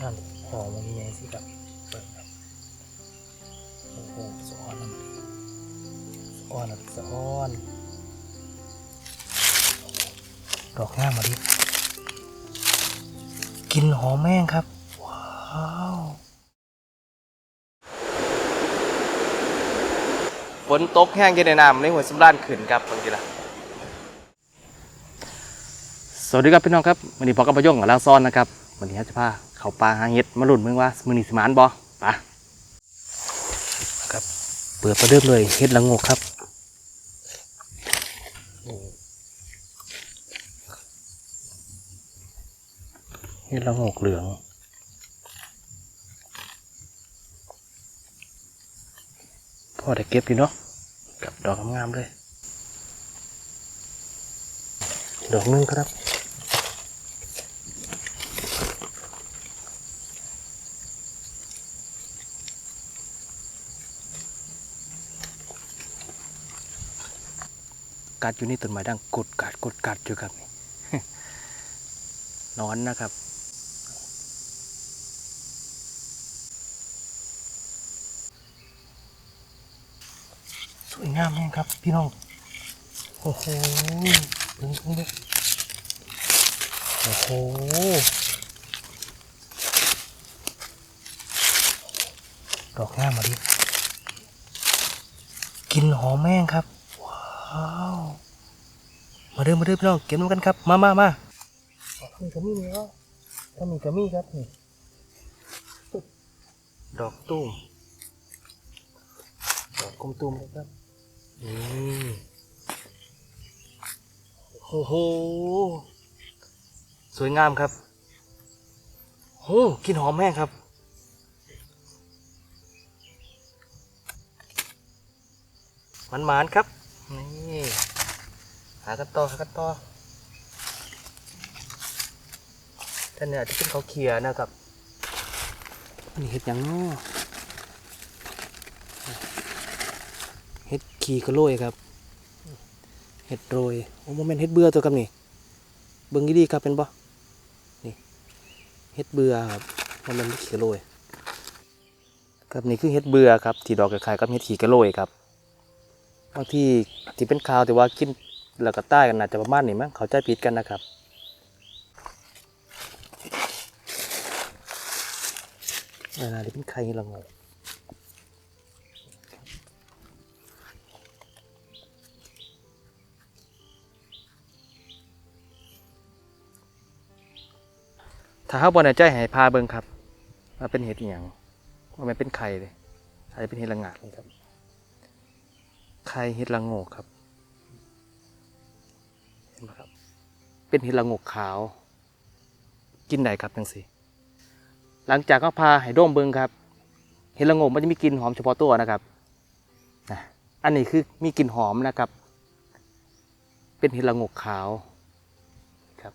ห้ามหอมมันยังไงสิครับเปิดครับโอ้โหสะออนน้ำสะออนสะออนดอกงามมาดิกลินหอมแม่งครับ ว้าวฝนตกแห้งเย็นในน้ำในหัวสำรานขึ้นครับบางทีละสวัสดีครับพี่น้องครับวันนี้พอกับประยงกับลางซ้อนนะครับวันนี้จะพา เขาปลาหาเห็ดมาหลุ้นมึงว่ามือนีสมานบ่ไปะครับ เปิดประเดิมเลยเฮ็ดละงกครับเฮ็ดละงกเหลืองพ่อได้เก็บอยู่เนาะกับดอกงามๆเลย ดอกนึงครับ กัดอยู่นี่ต้นไม้ดังกดกัดกดกัดอยู่ครับนอนนะครับสวยงามแน่ครับพี่น้อง โอ้โหเพิ่งเพิ่งเลยโอ้โหดอกงามมาดิกลินหอมแม่งครับ มาเด้อมาเด้อพี่น้องเก็บน้ำกันครับ มามามามีกระมี่นี่วะถ้ามีกระมี่ครับนี่ดอกตุ้มดอกกลมตุ้มนะครับนี่โอ้โหสวยงามครับโอ้กลินหอมแม่งครับมันหมานๆครับ นี่หากันต่อหากันต่อท่านเนี่ยจะเป็นเขาเขียนะครับนนี้เห็ดยังเนาะเห็ดขี่กระโรยครับ เห็ดโรยโอ้โมเมนเห็ดเบื่อตัวครับนี่เบิ่งดีๆครับเป็นบ่นี่เห็ดเบื่อครับโมเป็นเห็ดขี่กระโรยครับนี่คือเห็ดเบื่อครับที่ดอกคล้ายๆกับเห็ดขี่กระโรยครับ บางที่ที่เป็นข่าวแต่ว่ากินแล้วก็ใต้กันอาจจะประมาณนี้มั้งเขาใจผิดกันนะครับเวลาที่เป็นใครละงงถ้าเขาบอลใจให้พาเบิงครับว่าเป็นเห็ดอย่างว่ามันเป็นไข่เลยอาจจะเป็นเห็ดละงาดนี่ครับ ไข่เห็ดละโงกครับ เห็นไหมครับ เป็นเห็ดละโงกขาว กินได้ครับจังสิหลังจากเขาพาให้ด้มเบิงครับ เห็ดละโงกมันจะมีกลิ่นหอมเฉพาะตัวนะครับอันนี้คือมีกลิ่นหอมนะครับ เป็นเห็ดละโงกขาวครับ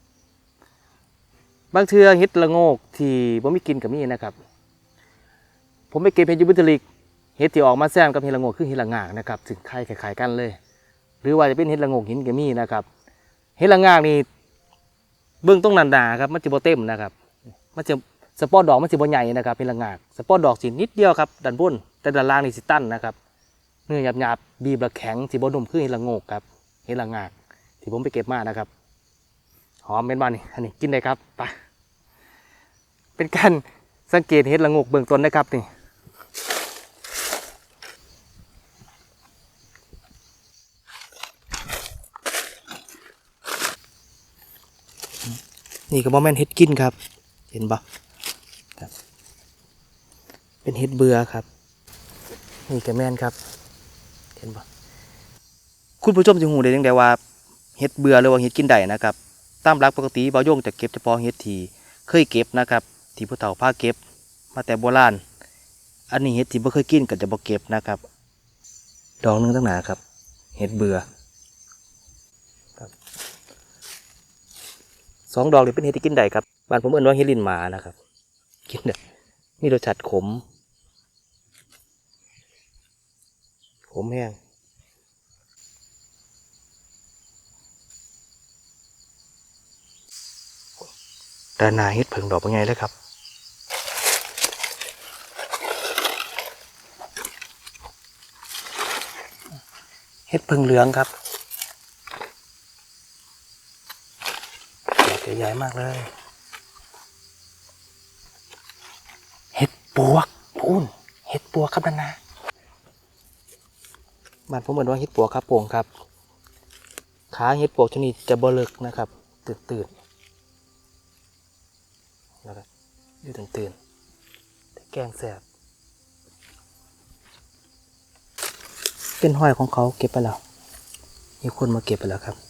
บางเทือเห็ดละโงกที่บ่มีกลิ่นกับมีนะครับ ผมไปเก็บเห็ดอยูบุตริก เห็ดที่ออกมาแซมกับเห็ดละงกคือเห็ดละงากนะครับถึงคล้ายคล้ายกันเลย หรือว่าจะเป็นเห็ดละงกหินกระมี่นะครับเห็ดละงากนี่เบื้องต้นนันดาครับมันจะโบเต็มนะครับ มันจะสปอร์ดอกมันจะโบใหญ่นะครับเห็ดละงากสปอร์ดอกสีนิดเดียวครับด้านบนแต่ด้านล่างนี่สิตั้นนะครับเนื้อหยาบๆบีบและแข็งสีบนุ่มคือเห็ดละงกครับเห็ดละงากที่ผมไปเก็บมานะครับ หอมเป็นบ้านนี่อันนี้กินได้ครับไปเป็นการสังเกตเห็ดละงกเบื้องต้นนะครับนี่ นี่ก็บ่แม่นเห็ดกินครับ เห็นปะครับ เป็นเห็ดเบื่อครับ นี่ก็แม่นครับ เห็นปะคุณผู้ชมจะหูได้ยังไงว่าเห็ดเบื่อหรือว่าเห็ดกินได้นะครับ ตามหลักปกติบ่าวโยงจะเก็บเฉพาะเห็ดที่เคยเก็บนะครับ ที่ผู้เฒ่าพาเก็บ มาแต่โบราณ อันนี้เห็ดที่บ่เคยกินก็จะบ่เก็บนะครับ ดอกหนึงตั้งหนาครับเห็ดเบื่อ สองดอกหรือเป็นเฮติกินใดครับบ้านผมเอิ้นว่าเห็ดลินหมานะครับ กินได้มีรสชาติขม ขมแห้งดานาเฮ็ดพึ่งดอกเป็นไงแล้วครับเฮ็ดพึ่งเหลืองครับ ดอกใหญ่ๆมากเลย เห็ดปวกพูนเห็ดปวกครับนันนะบ้านผมเหมือนว่าเห็ดปวกครับโป่งครับ ขาเห็ดปวกชนิดจะบเลิกนะครับ ตื่นตื่นแล้วก็ยู่ตื่นตื่นๆแต่แกงแสบเป็นห้อยของเขาเก็บไปแล้ว มีคนมาเก็บไปแล้วครับ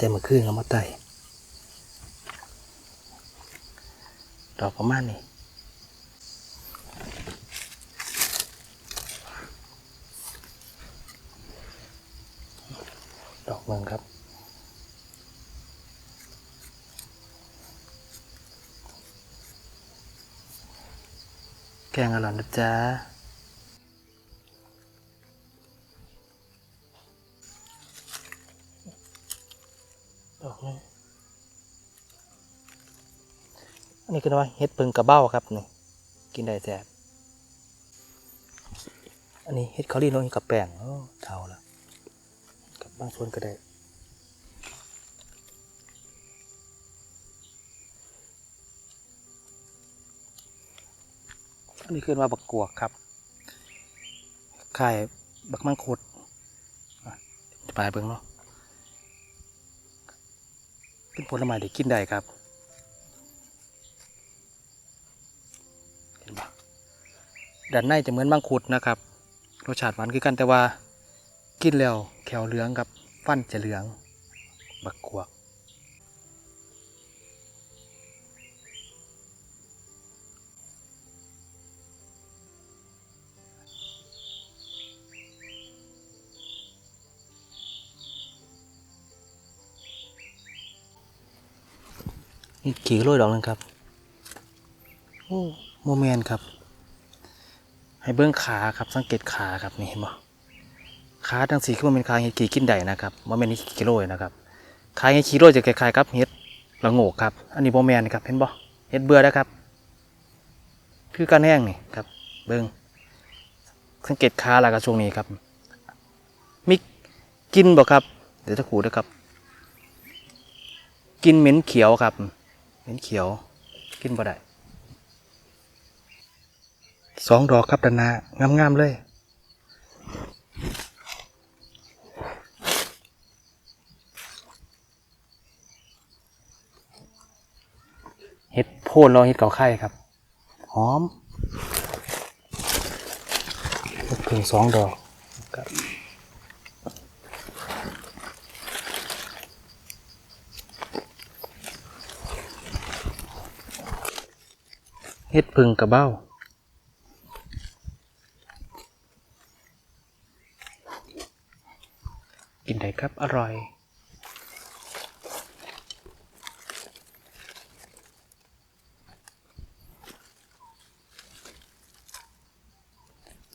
แต่เมื่อคืนเขามาไต่ดอกประมาณนี้ดอกเมืองครับแกงอร่อยนะจ๊ะ นนี้คือว่าเฮ็ดเพิงกระเบ้าครับนี่กินได้แซ่บอันนี้เฮ็ดเขาลีนลงกับแป้งโอ้เท่าละกับบางส่วนก็ได้อันนี้คือว่าบักกวกครับไข่บักมังคุดจะไปเบิ่งเนาะเป็นผลไม้ที่กินได้ครับ ด้านในจะเหมือนมังคุดนะครับรสชาติหวานคือกันแต่ว่ากินแล้วแขวเหลืองกับฟันจะเหลือง บักกวก นี่ขี่โรยดอกนึงครับ โอ้โมเมนครับ ให้เบื้องขาครับสังเกตขาครับนี่เห็นบ่ขาทั้งสี่คือมันเป็นขาเห็ดขี่กินได้นะครับโมเมนนี่ขี่โรยนะครับขาเห็ดขี่โรยจะคล้ายๆกับเห็ดละโงกครับ อันนี้โมเมนครับเห็นบ่เห็ดเบื่อนะครับ คือการแห้งนี่ครับ เบิ้งสังเกตขาแล้วก็ช่วงนี้ครับมีกินบ่ครับ เดี๋ยวจะขูดนะครับ กินเหม็นเขียวครับ เหม็นเขียว กินบ่ได้ สองดอกครับดานางามๆเลย เห็ดโพนเราเห็ดเกาไข่ครับ หอมเพิ่งสองดอกครับเห็ดพึ่งกระเบ้า กินได้ ครับ อร่อย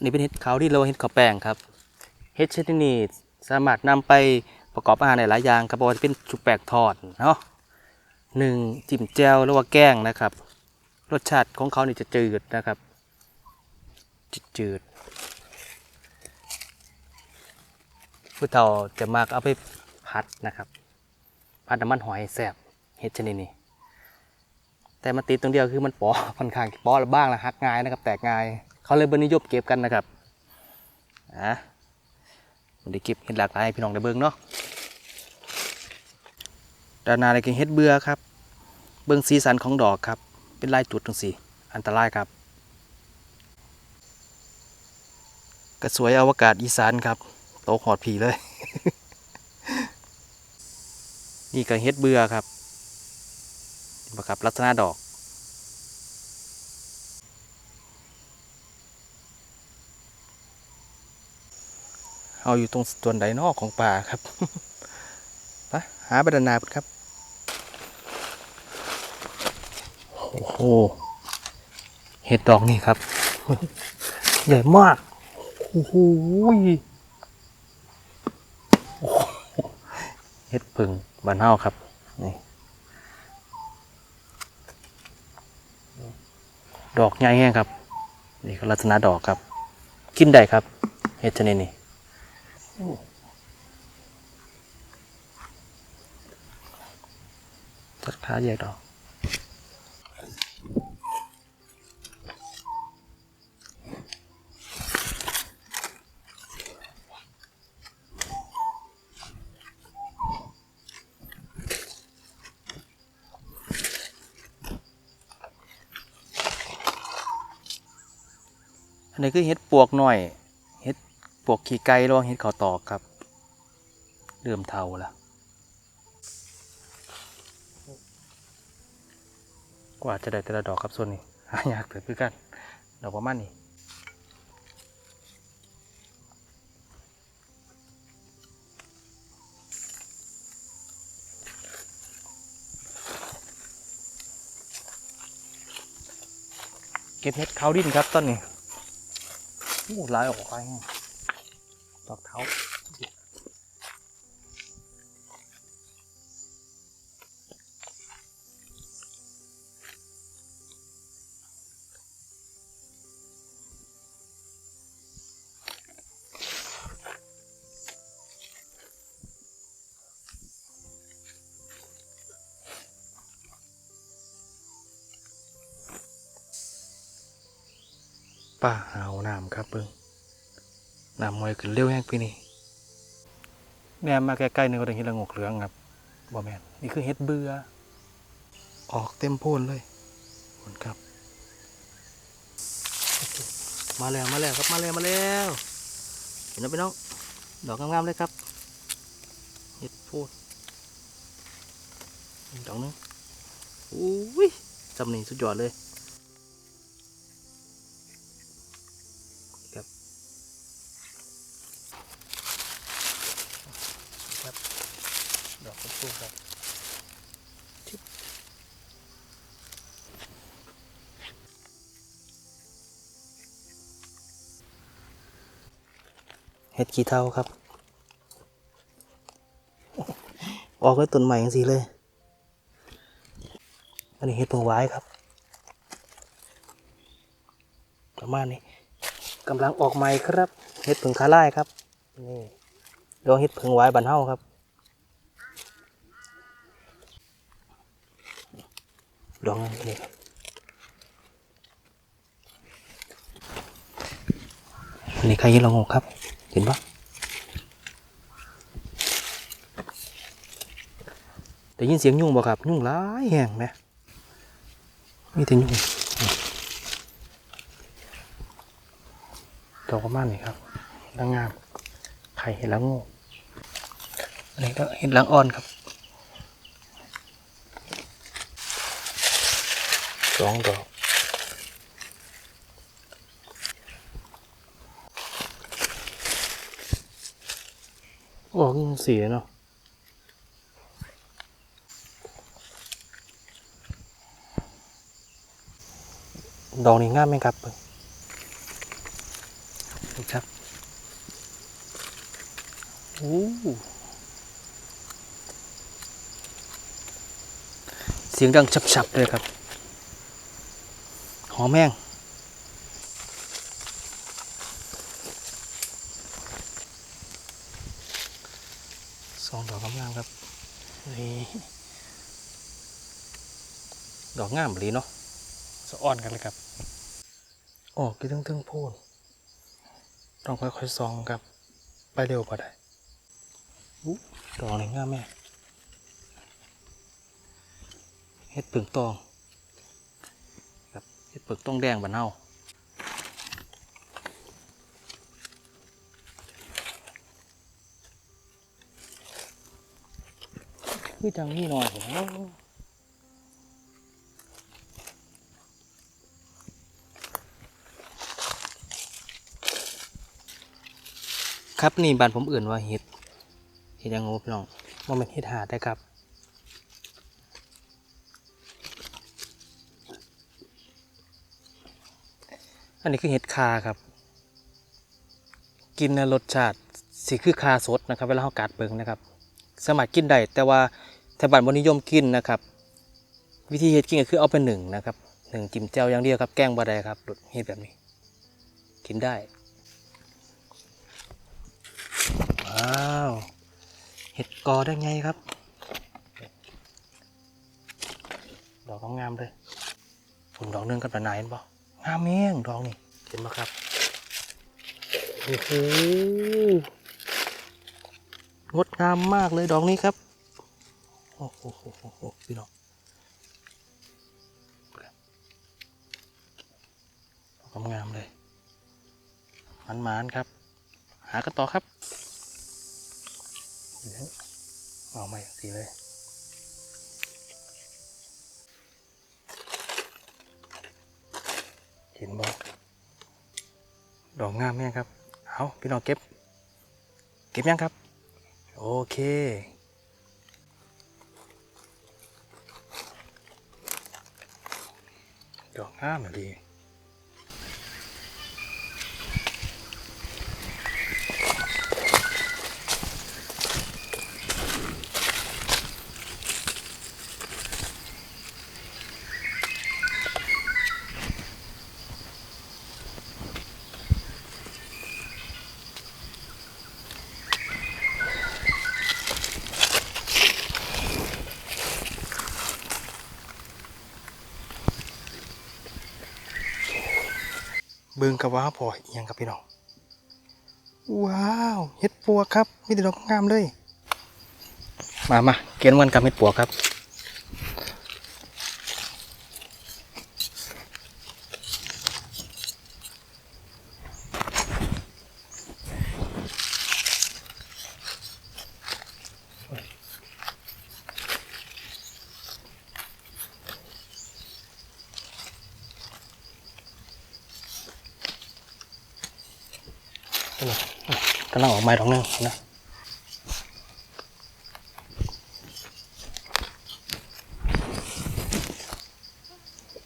นี่เป็นเห็ดขาวที่เราเห็ดขาวแป้งครับ เห็ดชนิดนี้สามารถนำไปประกอบอาหารได้หลายอย่างครับเพราะว่าจะเป็นชุบแป้งทอดเนาะหนึ่งจิ้มแจ่วหรือว่าแกงนะครับ รสชาติของเขานี่จะจืดนะครับ จืดจืดๆ ผู้เฒ่าจะมากเอาไปผัดนะครับผัดน้ำมันหอยแซ่บเห็ดชนิดนี้ แต่มันติดตรงเดียวคือมันปอค่อนข้างปอละบ้างละหักง่ายนะครับ แตกง่าย เขาเลยบนิยมเก็บกันนะครับอะมันได้เก็บเห็ดหลากหลายพี่น้องได้เบิ่งเนาะด้านหน้าเลยคือเห็ดเบื่อครับ เบิ่งสีสันของดอกครับ เป็นลายจุดตรงสีอันตรายครับกระสวยอวกาศอีสานครับ โตหอดผีเลย นี่ก็เห็ดเบื่อครับนะครับลักษณะดอก เอาอยู่ตรงส่วนใดนอกของป่าครับไปหาบรรนาพุครับ โอ้โห เห็ดดอกนี่ครับ ใหญ่มาก โอ้โหโอ้โห เฮ็ดพึ่งบานเฮาครับนี่ดอกใหญ่แห้งครับ นี่ก็ลักษณะดอกครับ กินได้ครับเฮ็ดชนิดนี้ตัดขาแยกดอก นนี้คือเห็ดปวกหน่อย เห็ดปวกขี้ไก่รองเห็ดเขาตอกครับ เริ่มเทาล้วกว่าจะได้แต่ละดอกครับส่วนนี้หายากเถิดคือกันดอกประมาณนี้เก็บเห็ดเขาดินครับต้นนี้ โอ้ลายออกไปดอกเท้า ป้าหาวน้ำครับเบิ้งน้ำมวยขึ้นเร็วแห้งปีนี้แนมมาใกล้ๆนึงก็ได้เห็ดละงกเหลืองครับบ่แมนนี่คือเห็ดเบื่อ ออกเต็มโพนเลยขอบคุณครับ มาแล้วมาแล้วครับมาแล้วมาแล้วเห็นไหมพี่น้องดอกงามๆเลยครับเห็ดโพนอีกดอกหนึงอุ้ยจำนี่สุดยอดเลย เห็ดขี้เท่าครับ ออกเลยต้นใหม่ยังสีเลย อันนี้เห็ดผงไว้ครับ ประมาณนี้กำลังออกใหม่ครับ เห็ดผงคาไล่ครับ นี่ดอกเห็ดเพิงไว้บันเฮาครับ ดอกนี่ครับอันนี้ใครยินลองงครับ เห็นปะได้ยินเสียงยุ่งบ่ครับ ยุ่งร้ายแห้งไหมมีแต่ยุ่งดอกประมาณนี้ครับนางงาม ไข่เห็ดละโงูอันนี้ก็เห็ดลังอ่อนครับสองดอกออกยัง สีเนาะดอกนี้งามไหมครับเบิ่งดูครับโอ้เสียงดังฉับๆเลยครับ หอมแห้งสองดอกงามๆครับ นี่ ดอก งามเลยเนาะสะอ่อนกันเลยครับออกกี่ทึ่งๆโพูนต้องค่อยๆซองครับ ไปเร็วกว่าได้อู้ดอกนี่งามแม่เฮ็ดเปลืองตองครับเฮ็ดเปลือกต้องแดงบานเฮาคือจังนี่หน่อยโอ้ ครับนี่บ้านผมอื่นว่าเฮ็ดเห็ดยังงูพี่น้องว่ามันเห็ดหาดได้ครับอันนี้คือเห็ดคาครับ กินแล้วรสชาติสีคือคาสดนะครับเวลาเรากัดเบิงนะครับ สามารถกินได้แต่ว่าแถวบ้านบนนิยมกินนะครับ วิธีเห็ดกินก็คือเอาไปหนึ่งนะครับหนึ่งจิ้มแจ่วอย่างเดียวครับแกงบะไดครับรสเห็ดแบบนี้ กินได้มา ว้าว เห็ดกอได้ไงครับ ดอกงามเลยผมดอกหนึงกับดอกไหนเห็นปะงามเมียงดอกนี่เห็นปะครับโอ้โหงดงามมากเลยดอกนี้ครับโอ้โหพี่น้องงามเลยมันมานๆครับ หากันต่อครับ เดี๋ยวเอาไม่สีเลยเห็นบอกดอกงามแม่ครับ เอาพี่น้องเก็บ เก็บยังครับ โอเคดอกงามอะดี บิ่งกับว่าพออีหยังกับพี่น้อง ว้าวเห็ดปัวครับมีแต่ดอกงามเลย มามาเกณฑ์วันกับเห็ดปัวครับ ไม้ดอกนึงนะ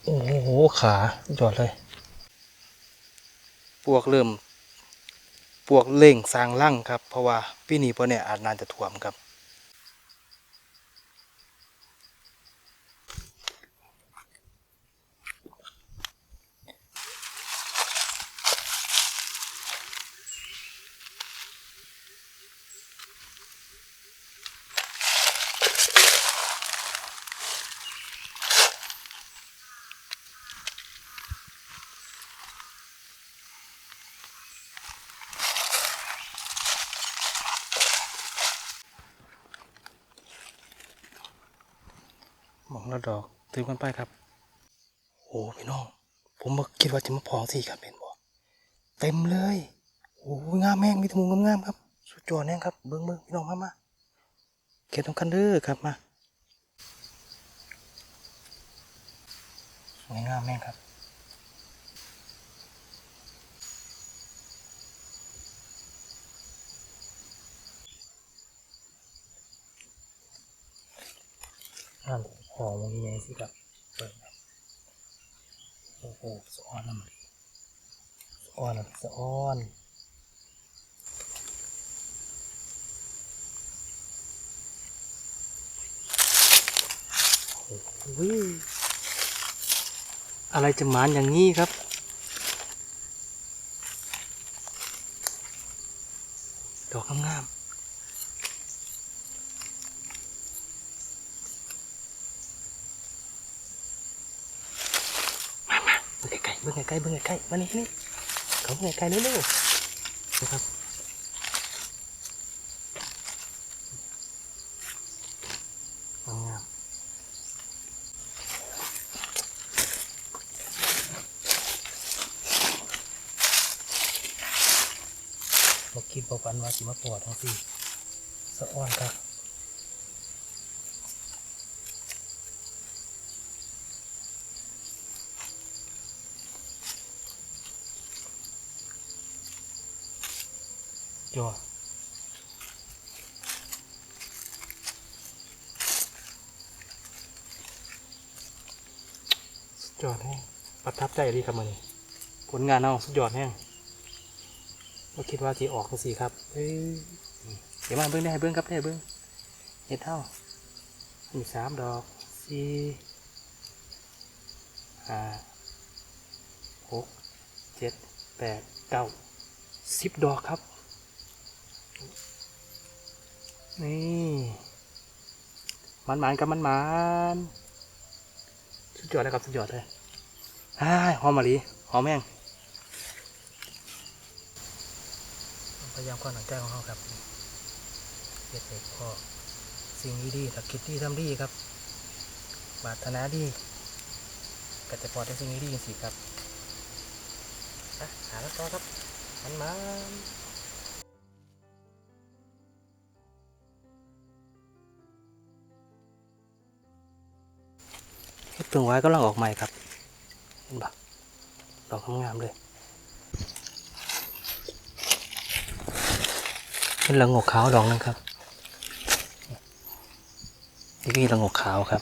โอ้โหขาจอดเลยปวกเริ่มปวกเล่งสร้างร่างครับ เพราะว่าพี่นี้พอเนี่ยอาจนานจะถ่วมครับ องละดอกถือกันไปครับ โอ้พี่น้อง ผมมาคิดว่าจะมาพองสิครับเห็นบ่เต็มเลยโอ้งามแม่งมีตะมุงงามๆครับ สุดจอดแน่ครับเบิ้งเบิ้งพี่น้องมามาเก็บตรงกันเด้อครับมาสวยงามแม่งครับ ห้ามหอมยังไงสิครับเปิดโอ้โหสะอ้อนน้ำมันสะอ้อนอะสะอ้อนโอ้โหอะไรจะหมานอย่างนี้ครับดอกงามๆ เบิ่งไกล้ๆเบิ่งไกลๆเบิ่งไกลๆมานี่นี่เขาเบิ่งไกลๆเร็วๆนะครับงามบอกคิดบอกฝันว่าสิมาปวดทั้งสี่สะอ้อนครับ จอสุดยอดแห้งประทับใจดีครับมันนี้ผลงานเอาสุดยอดแห้งไม่คิดว่าจะออกจังสี่ครับเอ้ยเดี๋ยวมาเบิ้งได้ให้เบิ้งครับได้เบิ้งเห็ดเท่ามีสามดอกสี่ห้าหกเจ็ดแปดเก้าสิบดอกครับ นี่มันหมานกับมันหมานสุดยอดเลยครับสุดยอดเลยอ้าหอมมะลิหอมแม่งพยายามก้อนหนังใจของเขาครับเด็ดเด็กพ่อสิ่งดีๆหลักคิดดีทำดีครับปรารถนาดีก็จะพอได้สิ่งดีๆจริงๆครับอะหาแล้วต่อครับมันมา นเห็ดเพิ่งไว้ก็ลังออกใหม่ครับเห็นปะดอกงามเลยเป็นละงกขาวดอกนึงครับนี่พี่ละงกขาวครับ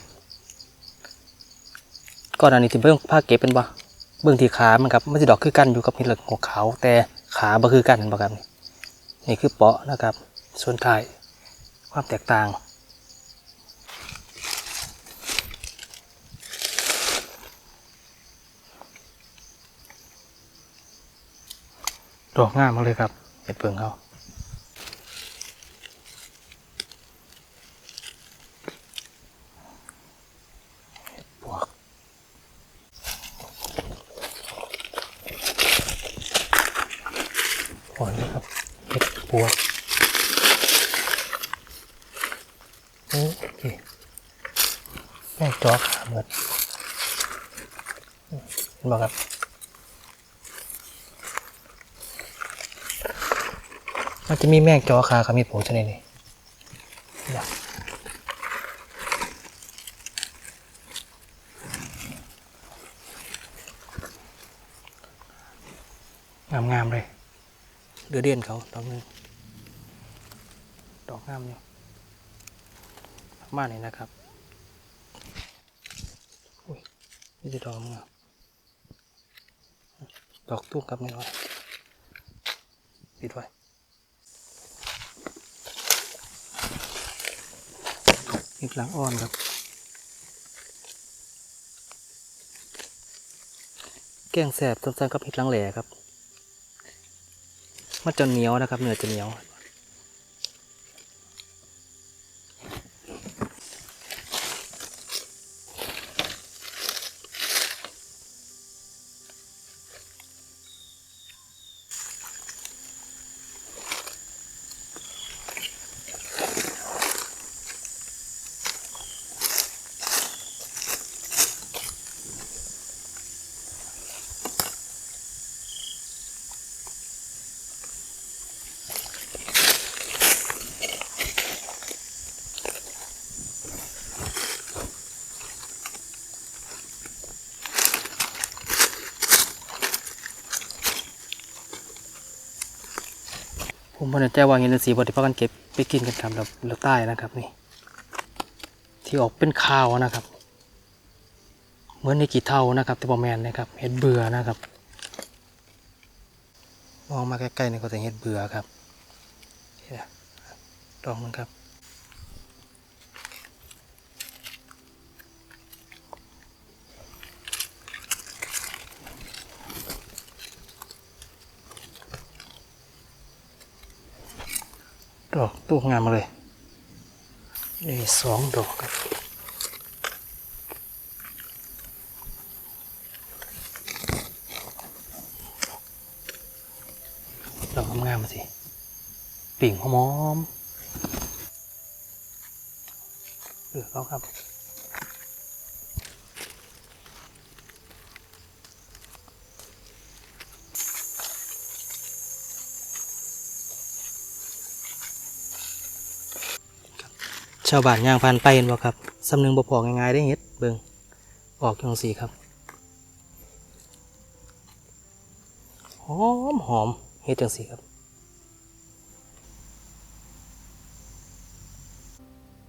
ก่อนอันนี้ที่เบิ้งผ้าเก็บเป็นปะเบิ้องที่ขามันครับไม่ใช่ดอกคือกันอยู่กับเห็ดละงกขาว แต่ขาบ่คือกันเห็นปะครับนี่คือเปาะนะครับ ส่วนท้ายความแตกต่าง ดอกงามมากเลยครับเห็ดเพิงเขาเห็ดปวกหอนเลยครับเห็ดปวกโอเคแม่งจอกขาเหมือนเห็นบ่ครับ มันจะมีแมงจอคาครับมีผงชนิดนี้อยากงามๆเลยเดือเดียนเขาดอกนึงดอกงามอยู่มากเลยนะครับอุ้ยนี่จะดอกงามดอกตุ้มกับนี่ไว้ปิดไว้ ห็ดหลังอ่อนครับ แกงแสบสั้นๆกับเห็ดหลังแหล่ครับ มันจะเหนียวนะครับ เนื้อจะเหนียว ผมพอใจว่าเงินสีบอดพากันเก็บไปกินกันครับแล้วแล้วใต้นะครับนี่ ที่ออกเป็นข้าวนะครับ เหมือนในกี่เท่านะครับแต่บอแมนนะครับเห็ดเบื่อนะครับมองมาใกล้ๆนี่ก็จะเห็ดเบื่อครับดอกมันครับ ดอกตู้งามเลย นี่สองดอกครับดอกงามๆสิ ปิ่งหอมๆเออเขาครับ ชาวบ้านย่างผ่านไปเห็นบ่ครับสำนึงบ่พอง่ายๆได้เฮ็ดเบิ่งออกจังสีครับหอมหอมเฮ็ดจังสีครับ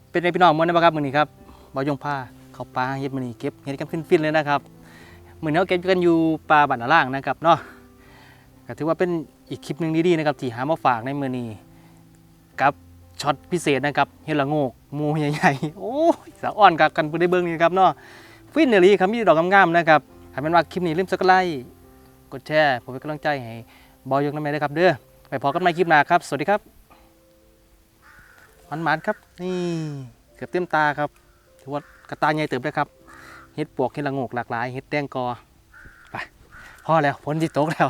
เป็นไงพี่น้องมื้อนี้บ่ครับมื้อนี้ครับบ่ยงผ้าเขาป่าเฮ็ดมื้อนี้เก็บเฮ็ดกันฟินๆเลยนะครับมื้อนี้เราเก็บกันอยู่ป่าบ้านาล่างนะครับเนาะก็ถือว่าเป็นอีกคลิปหนึ่งดีๆนะครับที่หามาฝากในมื้อนี้กับช็อตพิเศษนะครับเฮดละโงก หมูใหญ่ๆ โอ้ยสะอ่อนกับกันเพิ่นได้เบิ่งนี่ครับเนาะฟินเนอรี่ครับมีดอกงามๆนะครับถ้าเป็นว่าคลิปนี้ลืมสักไลค์กดแชร์ผมเป็นกำลังใจให้บอยยกน้ำแม่ด้วยครับเด้อไปพอกันใหม่คลิปหน้าครับ สวัสดีครับมันมันครับ นี่เกือบเต็มตาครับถือว่ากระตาใหญ่เติบเลยครับเห็ดปวกเห็ดละงกหลากหลายเห็ดแดงกอไปพอแล้วฝนที่ตกแล้ว